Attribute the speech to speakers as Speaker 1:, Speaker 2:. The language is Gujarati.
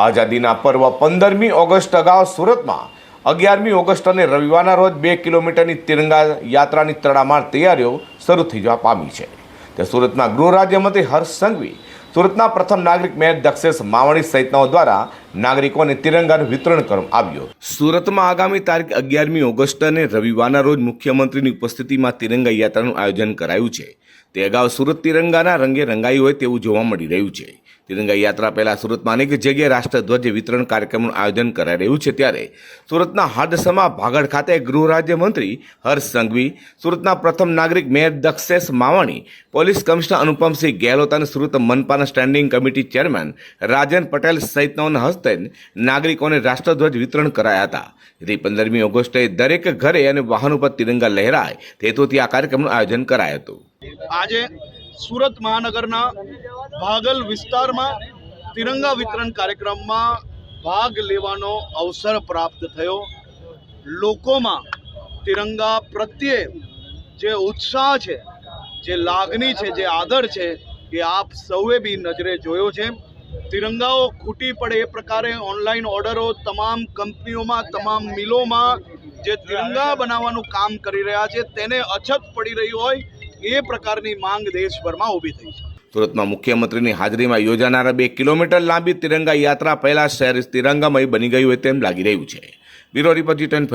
Speaker 1: આઝાદીના પર્વ પંદરમી ઓગસ્ટ અગાઉ સુરતમાં, અગિયારમી ઓગસ્ટ અને રવિવારના રોજ બે કિલોમીટરની તિરંગા યાત્રાની તડામાર તૈયારીઓ શરૂ થઈ જવા પામી છે. તે સુરતમાં ગૃહ રાજ્યમંત્રી હર્ષ સંઘવી, સુરતના પ્રથમ નાગરિક મેયર દક્ષેશ માવણી સહિતનાઓ દ્વારા નાગરિકોને તિરંગાનું વિતરણ કરવામાં આવ્યું સુરતમાં આગામી તારીખ અગિયારમી ઓગસ્ટ અને રવિવારના રોજ મુખ્યમંત્રીની ઉપસ્થિતિમાં તિરંગા યાત્રાનું આયોજન કરાયું છે. તે અગાઉ સુરત તિરંગાના રંગે રંગાયું હોય તેવું જોવા મળી રહ્યું છે. તિરંગા યાત્રા પહેલાં સુરતમાં અનેક જગ્યાએ રાષ્ટ્રધ્વજ વિતરણ કાર્યક્રમનું આયોજન કરાઈ રહ્યું છે ત્યારે સુરતના હાડસમાં ભાગડ ખાતે ગૃહ રાજ્યમંત્રી હર્ષ સંઘવી, સુરતના પ્રથમ નાગરિક mayor Dakshesh Mavani, police commissioner Anupamsinh Gehlot અને Surat મનપાના standing committee chairman Rajan Patel સહિતનાઓના હસ્તે નાગરિકોને રાષ્ટ્રધ્વજ વિતરણ કરાયા હતા. જેથી પંદરમી ઓગસ્ટે દરેક ઘરે અને વાહનો પર તિરંગા લહેરાય. તે હેતુથી આ કાર્યક્રમનું આયોજન કરાયું હતું.
Speaker 2: આજે સુરત મહાનગરના ભાગલ વિસ્તારમાં તિરંગા વિતરણ કાર્યક્રમમાં ભાગ લેવાનો અવસર પ્રાપ્ત થયો. લોકોમાં તિરંગા પ્રત્યે જે ઉત્સાહ છે, જે લાગણી છે, જે આદર છે, એ આપ સૌએ બી નજરે જોયો છે. તિરંગાઓ ખૂટી પડે એ પ્રકારે ઓનલાઈન ઓર્ડરો તમામ કંપનીઓમાં, તમામ મિલોમાં જે તિરંગા બનાવવાનું કામ કરી રહ્યા છે, તેને અછત પડી રહી હોય એ પ્રકારની માંગ દેશભરમાં ઊભી થઈ છે.
Speaker 1: સુરતમાં મુખ્યમંત્રીની હાજરીમાં યોજાનારા બે કિલોમીટર લાંબી તિરંગા યાત્રા પહેલા શહેર તિરંગામય બની ગયું હોય તેમ લાગી રહ્યું છે. બ્યુરો રિપોર્ટ જી ટેન